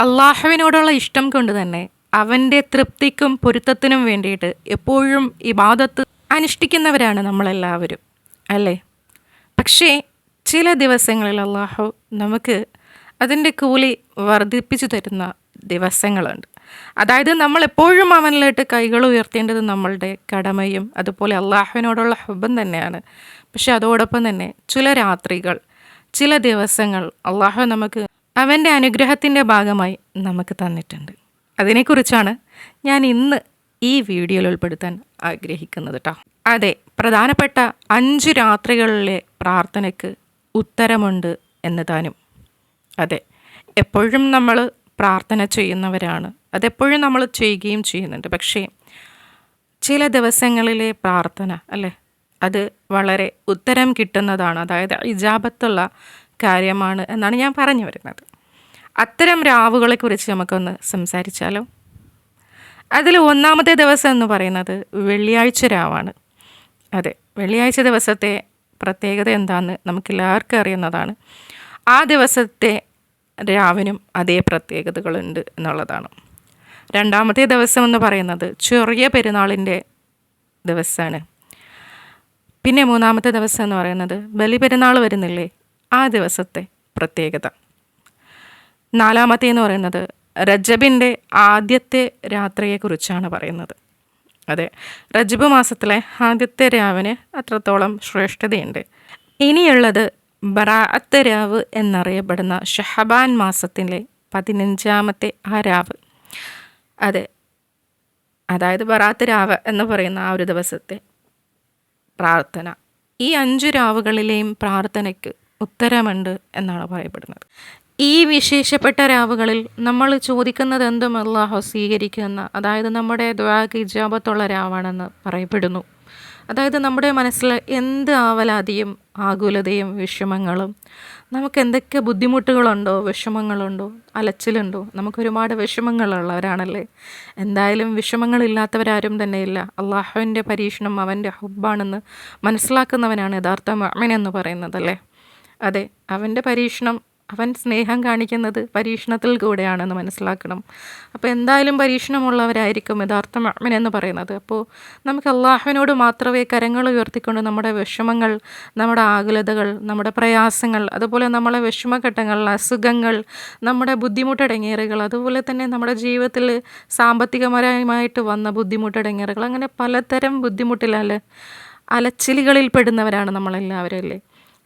അള്ളാഹുവിനോടുള്ള ഇഷ്ടം കൊണ്ട് തന്നെ അവന്റെ തൃപ്തിക്കും പൊരുത്തത്തിനും വേണ്ടിയിട്ട് എപ്പോഴും ഇബാദത്ത് അനുഷ്ഠിക്കുന്നവരാണ് നമ്മളെല്ലാവരും അല്ലേ? പക്ഷേ ചില ദിവസങ്ങളിൽ അള്ളാഹു നമുക്ക് അതിന്റെ കൂലി വർദ്ധിപ്പിച്ചു തരുന്ന ദിവസങ്ങളുണ്ട്. അതായത് നമ്മൾ എപ്പോഴും അവനിലോട്ട് കൈകൾ ഉയർത്തേണ്ടത് നമ്മളുടെ കടമയും അതുപോലെ അള്ളാഹുവിനോടുള്ള ഹുബം തന്നെയാണ്. പക്ഷെ അതോടൊപ്പം തന്നെ ചില രാത്രികൾ ചില ദിവസങ്ങൾ അള്ളാഹു നമുക്ക് അവന്റെ അനുഗ്രഹത്തിന്റെ ഭാഗമായി നമുക്ക് തന്നിട്ടുണ്ട്. അതിനെക്കുറിച്ചാണ് ഞാൻ ഇന്ന് ഈ വീഡിയോയിൽ ഉൾപ്പെടുത്താൻ ആഗ്രഹിക്കുന്നത് കേട്ടോ അതെ പ്രധാനപ്പെട്ട അഞ്ച് രാത്രികളിലെ പ്രാർത്ഥനയ്ക്ക് ഉത്തരമുണ്ട് എന്ന് താനും. അതെ എപ്പോഴും നമ്മൾ പ്രാർത്ഥന ചെയ്യുന്നവരാണ്. അതെപ്പോഴും നമ്മൾ ചെയ്യുകയും ചെയ്യുന്നുണ്ട്. പക്ഷേ ചില ദിവസങ്ങളിലെ പ്രാർത്ഥന അല്ലേ? അത് വളരെ ഉത്തരം കിട്ടുന്നതാണ്. അതായത് ഇജാബത്തുള്ള കാര്യമാണ് എന്നാണ് ഞാൻ പറഞ്ഞു വരുന്നത്. അത്തരം രാവുകളെക്കുറിച്ച് നമുക്കൊന്ന് സംസാരിച്ചാലോ? അതിൽ ഒന്നാമത്തെ ദിവസം എന്ന് പറയുന്നത് വെള്ളിയാഴ്ച രാവാണ്. അതെ വെള്ളിയാഴ്ച ദിവസത്തെ പ്രത്യേകത എന്താണെന്ന് നമുക്കെല്ലാവർക്കും അറിയുന്നതാണ്. ആ ദിവസത്തെ രാവിനും അതേ പ്രത്യേകതകളുണ്ട് എന്നുള്ളതാണ്. രണ്ടാമത്തെ ദിവസം എന്ന് പറയുന്നത് ചെറിയ പെരുന്നാളിന്റെ ദിവസമാണ് പിന്നെ മൂന്നാമത്തെ ദിവസം എന്ന് പറയുന്നത് ബലിപെരുന്നാൾ വരുന്നില്ലേ? ആ ദിവസത്തെ പ്രത്യേകത. നാലാമത്തെ എന്ന് പറയുന്നത് രജബിന്റെ ആദ്യത്തെ രാത്രിയെക്കുറിച്ചാണ് പറയുന്നത്. അതെ റജബ് മാസത്തിലെ ആദ്യത്തെ രാവിന് അത്രത്തോളം ശ്രേഷ്ഠതയുണ്ട്. ഇനിയുള്ളത് ബറാഅത്ത് രാവ് എന്നറിയപ്പെടുന്ന ഷഹബാൻ മാസത്തിലെ പതിനഞ്ചാമത്തെ ആ രാവ്. അതെ അതായത് ബറാത്ത് രാവ് എന്ന് പറയുന്ന ആ ഒരു ദിവസത്തെ പ്രാർത്ഥന. ഈ അഞ്ച് രാവുകളിലെയും പ്രാർത്ഥനയ്ക്ക് ഉത്തരമുണ്ട് എന്നാണ് പറയപ്പെടുന്നത്. ഈ വിശേഷപ്പെട്ട രാവുകളിൽ നമ്മൾ ചോദിക്കുന്നത് എന്തും അള്ളാഹു സ്വീകരിക്കുന്ന അതായത് നമ്മുടെ ദ്വാക്ക് ഇജാബത്തുള്ള രാവാണെന്ന് പറയപ്പെടുന്നു. അതായത് നമ്മുടെ മനസ്സിൽ എന്ത് ആവലാതിയും ആകുലതയും വിഷമങ്ങളും നമുക്ക് എന്തൊക്കെ ബുദ്ധിമുട്ടുകളുണ്ടോ വിഷമങ്ങളുണ്ടോ അലച്ചിലുണ്ടോ നമുക്ക് ഒരുപാട് വിഷമങ്ങളുള്ളവരാണല്ലേ? എന്തായാലും വിഷമങ്ങളില്ലാത്തവരാരും തന്നെയില്ല. അള്ളാഹുവിന്റെ പരീക്ഷണം അവന്റെ ഹുബാണെന്ന് മനസ്സിലാക്കുന്നവനാണ് യഥാർത്ഥ അമ്മനെന്ന് എന്ന് പറയുന്നതല്ലേ? അതെ അവന്റെ പരീക്ഷണം അവൻ സ്നേഹം കാണിക്കുന്നത് പരീക്ഷണത്തിൽ കൂടെയാണെന്ന് മനസ്സിലാക്കണം. അപ്പോൾ എന്തായാലും പരീക്ഷണമുള്ളവരായിരിക്കും യഥാർത്ഥ മഅ്മിൻ എന്ന് പറയുന്നത്. അപ്പോൾ നമുക്ക് അള്ളാഹുവിനോട് മാത്രമേ കരങ്ങൾ ഉയർത്തിക്കൊണ്ട് നമ്മുടെ വിഷമങ്ങൾ നമ്മുടെ ആകുലതകൾ നമ്മുടെ പ്രയാസങ്ങൾ അതുപോലെ നമ്മളെ വിഷമഘട്ടങ്ങൾ അസുഖങ്ങൾ നമ്മുടെ ബുദ്ധിമുട്ടടങ്ങേറുകൾ അതുപോലെ തന്നെ നമ്മുടെ ജീവിതത്തിൽ സാമ്പത്തികപരമായിട്ട് വന്ന ബുദ്ധിമുട്ടടങ്ങേറുകൾ അങ്ങനെ പലതരം ബുദ്ധിമുട്ടിലല്ല അലച്ചിലുകളിൽ പെടുന്നവരാണ് നമ്മളെല്ലാവരും അല്ലേ?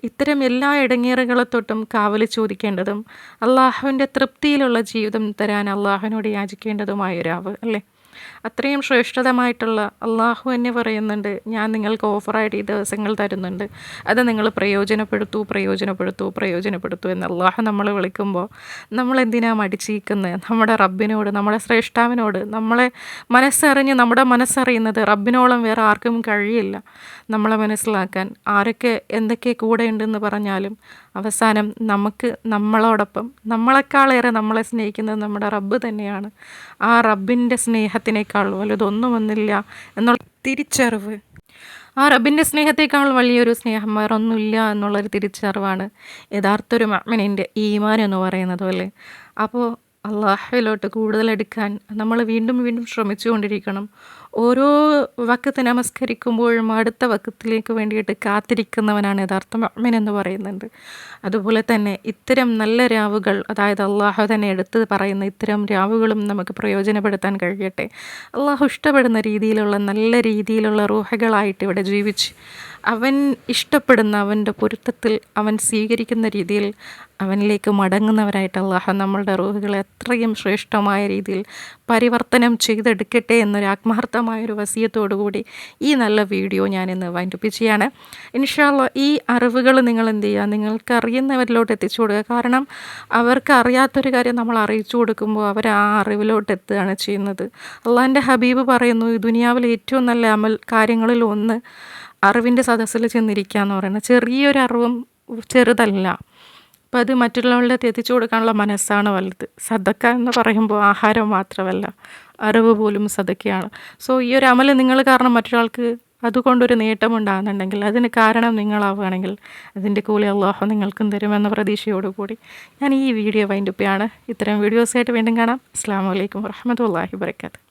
ഇത്തരം എല്ലാ ഇടങ്ങേറുകളെ തൊട്ടും കാവൽ ചോദിക്കേണ്ടതും അള്ളാഹുവിന്റെ തൃപ്തിയിലുള്ള ജീവിതം തരാൻ അള്ളാഹുവിനോട് യാചിക്കേണ്ടതുമായ ഒരാവ് അല്ലേ? അത്രയും ശ്രേഷ്ഠതമായിട്ടുള്ള അള്ളാഹു എന്നെ പറയുന്നുണ്ട്. ഞാൻ നിങ്ങൾക്ക് ഓഫറായിട്ട് ഈ ദിവസങ്ങൾ തരുന്നുണ്ട്. അത് നിങ്ങൾ പ്രയോജനപ്പെടുത്തൂ പ്രയോജനപ്പെടുത്തൂ പ്രയോജനപ്പെടുത്തൂ എന്ന് അള്ളാഹു നമ്മൾ വിളിക്കുമ്പോൾ നമ്മൾ എന്തിനാണ് മടിച്ചിരിക്കുന്നത് നമ്മുടെ റബ്ബിനോട് നമ്മുടെ ശ്രേഷ്ഠാവിനോട് നമ്മളെ മനസ്സറിഞ്ഞ് നമ്മുടെ മനസ്സറിയുന്നത് റബ്ബിനോളം വേറെ ആർക്കും കഴിയില്ല. നമ്മളെ മനസ്സിലാക്കാൻ ആരൊക്കെ എന്തൊക്കെ കൂടെ ഉണ്ടെന്ന് പറഞ്ഞാലും അവസാനം നമുക്ക് നമ്മളോടൊപ്പം നമ്മളെക്കാളേറെ നമ്മളെ സ്നേഹിക്കുന്നത് നമ്മുടെ റബ്ബ് തന്നെയാണ്. ആ റബ്ബിന്റെ സ്നേഹത്തിനേക്കാൾ വലുതൊന്നും ഒന്നില്ല എന്നുള്ള തിരിച്ചറിവ്. ആ റബ്ബിന്റെ സ്നേഹത്തേക്കാൾ വലിയൊരു സ്നേഹം വേറൊന്നുമില്ല എന്നുള്ളൊരു തിരിച്ചറിവാണ് യഥാർത്ഥ ഒരു മഅ്മിനിന്റെ ഈമാൻ എന്ന് പറയുന്നത് അല്ലേ? അപ്പോൾ അള്ളാഹുവിലോട്ട് കൂടുതലെടുക്കാൻ നമ്മൾ വീണ്ടും വീണ്ടും ശ്രമിച്ചുകൊണ്ടിരിക്കണം. ഓരോ വക്കത്ത് നമസ്കരിക്കുമ്പോഴും അടുത്ത വക്കത്തിലേക്ക് വേണ്ടിയിട്ട് കാത്തിരിക്കുന്നവനാണ് യഥാർത്ഥ മഅ്മിൻ എന്ന് പറയുന്നുണ്ട്. അതുപോലെ തന്നെ ഇത്തരം നല്ല രാവുകൾ അതായത് അള്ളാഹു തന്നെ എടുത്ത് പറയുന്ന ഇത്തരം രാവുകളും നമുക്ക് പ്രയോജനപ്പെടുത്താൻ കഴിയട്ടെ. അള്ളാഹു ഇഷ്ടപ്പെടുന്ന രീതിയിലുള്ള നല്ല രീതിയിലുള്ള റൂഹകളായിട്ട് ഇവിടെ ജീവിച്ച് അവൻ ഇഷ്ടപ്പെടുന്ന അവന്റെ പൊരുത്തത്തിൽ അവൻ സ്വീകരിക്കുന്ന രീതിയിൽ അവനിലേക്ക് മടങ്ങുന്നവരായിട്ട് അള്ളാഹു നമ്മളുടെ റൂഹുകളെ അത്രയും ശ്രേഷ്ഠമായ രീതിയിൽ പരിവർത്തനം ചെയ്തെടുക്കട്ടെ എന്നൊരു ആത്മാർത്ഥമായൊരു വസീയത്തോടു കൂടി ഈ നല്ല വീഡിയോ ഞാനിന്ന് വൈൻഡപ്പ് ചെയ്യാണ് ഇൻഷാല്ല ഈ അറിവുകൾ നിങ്ങൾ എന്ത് ചെയ്യുക നിങ്ങൾക്കറിയുന്നവരിലോട്ട് എത്തിച്ചു കൊടുക്കുക. കാരണം അവർക്ക് അറിയാത്തൊരു കാര്യം നമ്മൾ അറിയിച്ചു കൊടുക്കുമ്പോൾ അവർ ആ അറിവിലോട്ട് എത്തുകയാണ് ചെയ്യുന്നത്. അള്ളാഹിന്റെ ഹബീബ് പറയുന്നു ദുനിയാവിലെ ഏറ്റവും നല്ല അമൽ കാര്യങ്ങളിൽ ഒന്ന് അറിവിന്റെ സദസ്സിൽ ചെന്നിരിക്കുക എന്ന് പറയുന്നത്. ചെറിയൊരു അറിവും ചെറുതല്ല. അപ്പോൾ അത് മറ്റുള്ളവരുടെ എത്തിച്ചു കൊടുക്കാനുള്ള മനസ്സാണ് വലുത്. സദക്ക എന്ന് പറയുമ്പോൾ ആഹാരം മാത്രമല്ല അറിവ് പോലും സദക്കയാണ്. സോ ഈ ഒരു അമൽ നിങ്ങൾ കാരണം മറ്റൊരാൾക്ക് അതുകൊണ്ടൊരു നേട്ടമുണ്ടാകുന്നുണ്ടെങ്കിൽ അതിന് കാരണം നിങ്ങളാവുകയാണെങ്കിൽ അതിന്റെ കൂലി അള്ളാഹു നിങ്ങൾക്കും തരുമെന്ന പ്രതീക്ഷയോടുകൂടി ഞാൻ ഈ വീഡിയോ വൈൻഡപ്പിയാണ് ഇത്തരം വീഡിയോസായിട്ട് വീണ്ടും കാണാം. അസ്സാം വലൈക്കും വർഹമത്തല്ലാഹി വർക്കാത്ത്